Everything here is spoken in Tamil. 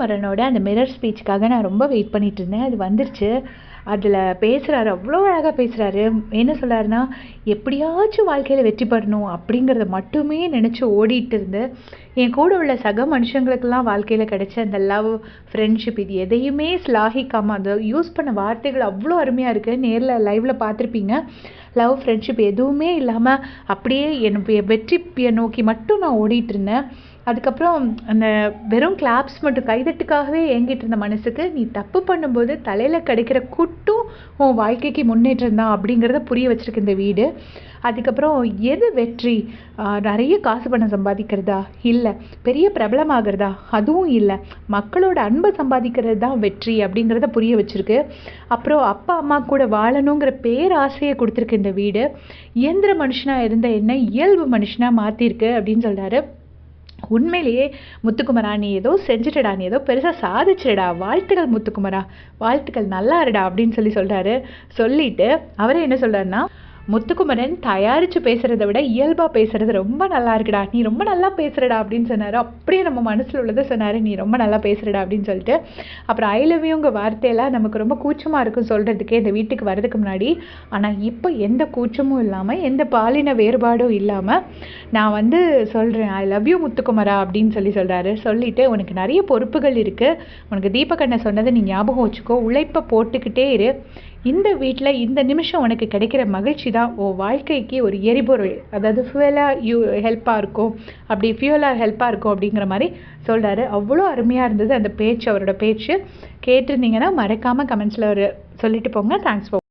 மரனோட அந்த மிரர் ஸ்பீச்சுக்காக நான் ரொம்ப வெயிட் பண்ணிட்டு இருந்தேன். அது வந்துருச்சு. அதில் பேசுகிறாரு அவ்வளோ அழகாக பேசுகிறாரு என்ன சொல்கிறாருன்னா எப்படியாச்சும் வாழ்க்கையில் வெற்றி பெறணும் அப்படிங்கிறத மட்டுமே நினச்சி ஓடிட்டு இருந்து என் கூட உள்ள சக மனுஷங்களுக்கெல்லாம் வாழ்க்கையில் கிடைச்ச அந்த லவ் ஃப்ரெண்ட்ஷிப் இது எதையுமே ஸ்லாகிக்காமல் அந்த யூஸ் பண்ண வார்த்தைகள் அவ்வளோ அருமையாக இருக்குது நேரில் லைவில் பார்த்துருப்பீங்க. லவ் ஃப்ரெண்ட்ஷிப் எதுவுமே இல்லாமல் அப்படியே என் வெற்றி நோக்கி மட்டும் நான் ஓடிட்டு இருந்தேன். அதுக்கப்புறம் அந்த வெறும் கிளாப்ஸ் மட்டும் கைதட்டுக்காகவே ஏங்கிட்டு இருந்த மனசுக்கு நீ தப்பு பண்ணும்போது தலையில் கிடைக்கிற குட்டும் உன் வாழ்க்கைக்கு முன்னேற்றம் தான் அப்படிங்கிறத புரிய வச்சுருக்கு இந்த வீடு. அதுக்கப்புறம் எது வெற்றி? நிறைய காசு பணம் சம்பாதிக்கிறதா? இல்லை. பெரிய பிரபலமாகிறதா? அதுவும் இல்லை. மக்களோட அன்பை சம்பாதிக்கிறது தான் வெற்றி அப்படிங்கிறத புரிய வச்சுருக்கு. அப்புறம் அப்பா அம்மா கூட வாழணுங்கிற பேராசையை கொடுத்துருக்கு இந்த வீடு. இயந்திர மனுஷனாக இருந்த என்ன இயல்பு மனுஷனாக மாற்றிருக்கு அப்படின்னு சொல்கிறாரு உண்மையிலேயே முத்துக்குமரா நீ ஏதோ செஞ்சுட்டடா நீ ஏதோ பெருசாக சாதிச்சிடடா வாழ்த்துக்கள் முத்துக்குமரா. வாழ்த்துக்கள் நல்லா இருடா அப்படின்னு சொல்லி சொல்கிறாரு சொல்லிட்டு அவரே என்ன சொல்கிறாருன்னா முத்துக்குமரன் தயாரித்து பேசுகிறத விட இயல்பாக பேசுகிறது ரொம்ப நல்லா இருக்குடா. நீ ரொம்ப நல்லா பேசுகிறடா அப்படின்னு சொன்னார். அப்படியே நம்ம மனசில் உள்ளதை சொன்னார். நீ ரொம்ப நல்லா பேசுகிறடா அப்படின்னு சொல்லிட்டு. அப்புறம் ஐ லவ் யூங்க வார்த்தையெல்லாம் நமக்கு ரொம்ப கூச்சமாக இருக்கும் சொல்கிறதுக்கே இந்த வீட்டுக்கு வரதுக்கு முன்னாடி. ஆனால் இப்போ எந்த கூச்சமும் இல்லாமல் எந்த பாலின வேறுபாடும் இல்லாமல் நான் வந்து சொல்கிறேன் ஐ லவ் யூ முத்துக்குமரா அப்படின்னு சொல்லி சொல்கிறாரு சொல்லிவிட்டு உனக்கு நிறைய பொறுப்புகள் இருக்குது உனக்கு தீபக்கண்ணை சொன்னதை நீ ஞாபகம் வச்சுக்கோ. உழைப்பை போட்டுக்கிட்டே இரு. இந்த வீட்டில் இந்த நிமிஷம் உனக்கு கிடைக்கிற மகிழ்ச்சி தான் உன் வாழ்க்கைக்கு ஒரு எரிபொருள். அதாவது ஃபியூலாக யூ ஹெல்ப்பாக இருக்கும். அப்படி ஃபியூலாக ஹெல்ப்பாக இருக்கும் அப்படிங்கிற மாதிரி சொல்கிறாரு அவ்வளோ அருமையாக இருந்தது அந்த பேச்சு அவரோட பேச்சு. கேட்டிருந்தீங்கன்னா மறக்காமல் கமெண்ட்ஸில் ஒரு சொல்லிட்டு போங்க. Thanks for